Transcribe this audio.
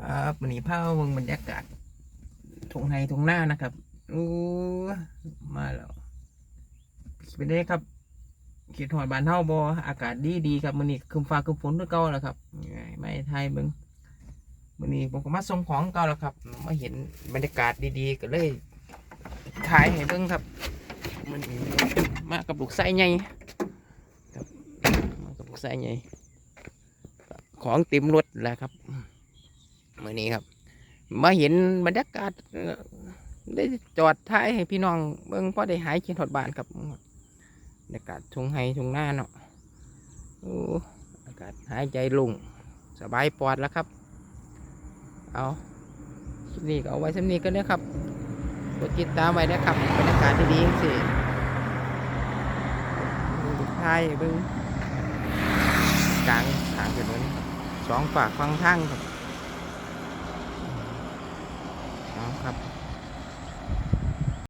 ครับวันนี้พาเบิ่งบรรยากาศทงไฮทงหน้านะครับโอ้มาแล้วเป็นไงครับเขีดหอดบานเท่าบออากาศดีดีครับมื้อนี้คืมฟ้าคืมฝนคือเก่าแล้วครับไม่ไทยเบิ่งมื้อนี้ผมก็มาส่งของเก่าแล้วครับมาเห็นบรรยากาศดีๆก็เลยถ่ายให้เบิ่งครับมื้อนี้มากับลูกไส้ใหญ่ครับมากับลูกไส้ใหญ่ของเต็มรถแล้วครับ มื่อนี้ครับ มาเห็นบรรยากาศได้จอดท้ายให้พี่น้องเบิ่งพ่อได้หายคิดหอดบานครับบรรยากาศทุ่งไฮทุ่งหน้าเนาะโอ้อากาศหายใจลุงสบายปลอดแล้วครับ เอาคลิปนี้ก็เอาไว้สำนี้ก็เด้อครับกดติดตามไว้นะครับบรรยากาศที่ดีสิท้ายเบิ่งกลางทางถนนสองฝากฟังทางครับ เอา ครับ